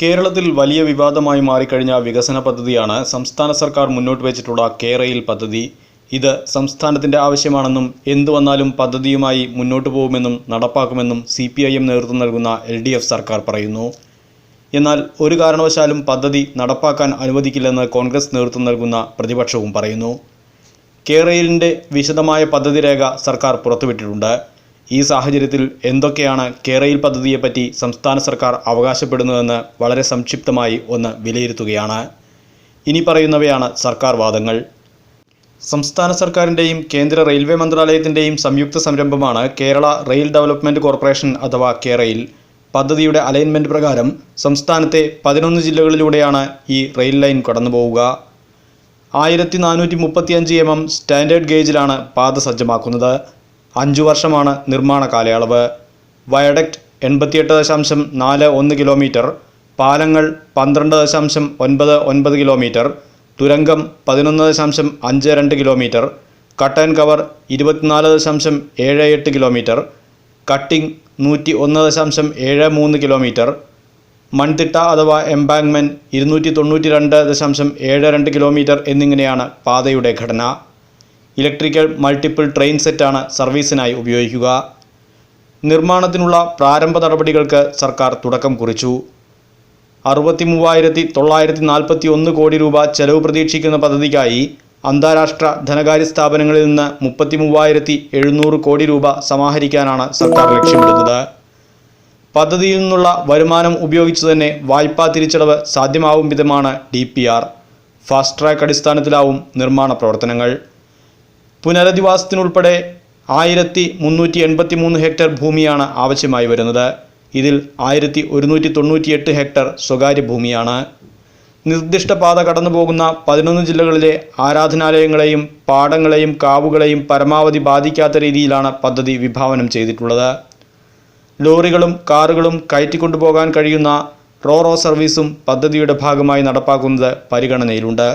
കേരളത്തിൽ വലിയ വിവാദമായി മാറിക്കഴിഞ്ഞ വികസന പദ്ധതിയാണ് സംസ്ഥാന സർക്കാർ മുന്നോട്ട് വെച്ചിട്ടുള്ള കേരയിൽ പദ്ധതി. ഇത് സംസ്ഥാനത്തിന്റെ ആവശ്യമാണെന്നും എന്തു വന്നാലും പദ്ധതിയുമായി മുന്നോട്ട് പോകുമെന്നും നടപ്പാക്കുമെന്നും സി പി ഐ എം നേതൃത്വം നൽകുന്ന എൽ ഡി എഫ് സർക്കാർ പറയുന്നു. എന്നാൽ ഒരു കാരണവശാലും പദ്ധതി നടപ്പാക്കാൻ അനുവദിക്കില്ലെന്ന് കോൺഗ്രസ് നേതൃത്വം നൽകുന്ന പ്രതിപക്ഷവും പറയുന്നു. കേരളിന്റെ വിശദമായ പദ്ധതി രേഖ സർക്കാർ പുറത്തുവിട്ടിട്ടുണ്ട്. ഈ സാഹചര്യത്തിൽ എന്തൊക്കെയാണ് കേരയിൽ പദ്ധതിയെപ്പറ്റി സംസ്ഥാന സർക്കാർ അവകാശപ്പെടുന്നതെന്ന് വളരെ സംക്ഷിപ്തമായി ഒന്ന് വിലയിരുത്തുകയാണ്. ഇനി പറയുന്നവയാണ് സർക്കാർ വാദങ്ങൾ. സംസ്ഥാന സർക്കാരിന്റെയും കേന്ദ്ര റെയിൽവേ മന്ത്രാലയത്തിന്റെയും സംയുക്ത സംരംഭമാണ് കേരള റെയിൽ ഡെവലപ്മെന്റ് കോർപ്പറേഷൻ അഥവാ കേരയിൽ. പദ്ധതിയുടെ അലൈൻമെന്റ് പ്രകാരം സംസ്ഥാനത്തെ പതിനൊന്ന് ജില്ലകളിലൂടെയാണ് ഈ റെയിൽ ലൈൻ കടന്നുപോവുക. ആയിരത്തി നാനൂറ്റി മുപ്പത്തിയഞ്ച് എം എം സ്റ്റാൻഡേർഡ് ഗേജിലാണ് പാത സജ്ജമാക്കുന്നത്. അഞ്ചു വർഷമാണ് നിർമ്മാണ കാലയളവ്. വയഡക്റ്റ് എൺപത്തിയെട്ട് ദശാംശം നാല് ഒന്ന് കിലോമീറ്റർ പാലങ്ങൾ പന്ത്രണ്ട് ദശാംശം ഒൻപത് ഒൻപത് കിലോമീറ്റർ തുരങ്കം പതിനൊന്ന് ദശാംശം അഞ്ച് രണ്ട് കിലോമീറ്റർ കട്ട് ആൻഡ് കവർ ഇരുപത്തിനാല് ദശാംശം ഏഴ് എട്ട് കിലോമീറ്റർ കട്ടിംഗ് നൂറ്റി ഒന്ന് ദശാംശം ഏഴ് മൂന്ന് കിലോമീറ്റർ മൺതിട്ട അഥവാ എംബാങ്ക്മെന്റ് ഇരുന്നൂറ്റി തൊണ്ണൂറ്റി രണ്ട് ദശാംശം ഏഴ് രണ്ട് കിലോമീറ്റർ എന്നിങ്ങനെയാണ് പാതയുടെ ഘടന. ഇലക്ട്രിക്കൽ മൾട്ടിപ്പിൾ ട്രെയിൻ സെറ്റാണ് സർവീസിനായി ഉപയോഗിക്കുക. നിർമ്മാണത്തിനുള്ള പ്രാരംഭ നടപടികൾക്ക് സർക്കാർ തുടക്കം കുറിച്ചു. അറുപത്തി മൂവായിരത്തി തൊള്ളായിരത്തി നാൽപ്പത്തി ഒന്ന് കോടി രൂപ ചെലവ് പ്രതീക്ഷിക്കുന്ന പദ്ധതിക്കായി അന്താരാഷ്ട്ര ധനകാര്യ സ്ഥാപനങ്ങളിൽ നിന്ന് മുപ്പത്തി മൂവായിരത്തി എഴുന്നൂറ് കോടി രൂപ സമാഹരിക്കാനാണ് സർക്കാർ ലക്ഷ്യമിടുന്നത്. പദ്ധതിയിൽ നിന്നുള്ള വരുമാനം ഉപയോഗിച്ച് തന്നെ വായ്പാ തിരിച്ചടവ് സാധ്യമാവും വിധമാണ് D P R. Fast track അടിസ്ഥാനത്തിലാവും നിർമ്മാണ പ്രവർത്തനങ്ങൾ. പുനരധിവാസത്തിനുൾപ്പെടെ ആയിരത്തി മുന്നൂറ്റി എൺപത്തി മൂന്ന് ഹെക്ടർ ഭൂമിയാണ് ആവശ്യമായി വരുന്നത്. ഇതിൽ ആയിരത്തി ഒരുന്നൂറ്റി തൊണ്ണൂറ്റിയെട്ട് ഹെക്ടർ സ്വകാര്യ ഭൂമിയാണ്. നിർദ്ദിഷ്ട പാത കടന്നു പോകുന്ന പതിനൊന്ന് ജില്ലകളിലെ ആരാധനാലയങ്ങളെയും പാടങ്ങളെയും കാവുകളെയും പരമാവധി ബാധിക്കാത്ത രീതിയിലാണ് പദ്ധതി വിഭാവനം ചെയ്തിട്ടുള്ളത്. ലോറികളും കാറുകളും കയറ്റിക്കൊണ്ടുപോകാൻ കഴിയുന്ന റോറോ സർവീസും പദ്ധതിയുടെ ഭാഗമായി നടപ്പാക്കുന്നത് പരിഗണനയിലുണ്ട്.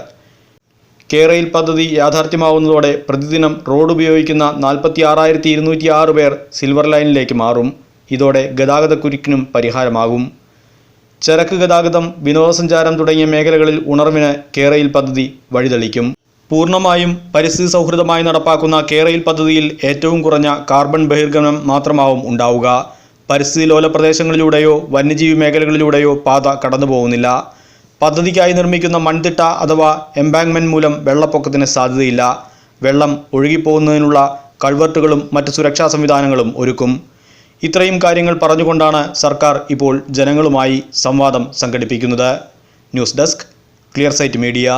കേരയിൽ പദ്ധതി യാഥാർത്ഥ്യമാവുന്നതോടെ പ്രതിദിനം റോഡ് ഉപയോഗിക്കുന്ന നാൽപ്പത്തി ആറായിരത്തി ഇരുന്നൂറ്റി ആറ് പേർ സിൽവർ ലൈനിലേക്ക് മാറും. ഇതോടെ ഗതാഗതക്കുരുക്കിനും പരിഹാരമാകും. ചരക്ക് ഗതാഗതം വിനോദസഞ്ചാരം തുടങ്ങിയ മേഖലകളിൽ ഉണർവിന് കേരയിൽ പദ്ധതി വഴിതെളിക്കും. പൂർണമായും പരിസ്ഥിതി സൗഹൃദമായി നടപ്പാക്കുന്ന കേരയിൽ പദ്ധതിയിൽ ഏറ്റവും കുറഞ്ഞ കാർബൺ ബഹിർഗമനം മാത്രമാവും ഉണ്ടാവുക. പരിസ്ഥിതി ലോല പ്രദേശങ്ങളിലൂടെയോ വന്യജീവി മേഖലകളിലൂടെയോ പാത കടന്നു പോകുന്നില്ല പദ്ധതിക്കായി നിർമ്മിക്കുന്ന മൺതിട്ട അഥവാ എംബാങ്ക്മെന്റ് മൂലം വെള്ളപ്പൊക്കത്തിന് സാധ്യതയില്ല. വെള്ളം ഒഴുകിപ്പോകുന്നതിനുള്ള കൾവർട്ടുകളും മറ്റ് സുരക്ഷാ സംവിധാനങ്ങളും ഒരുക്കും. ഇത്രയും കാര്യങ്ങൾ പറഞ്ഞുകൊണ്ടാണ് സർക്കാർ ഇപ്പോൾ ജനങ്ങളുമായി സംവാദം സംഘടിപ്പിക്കുന്നത്. News desk clear sight media.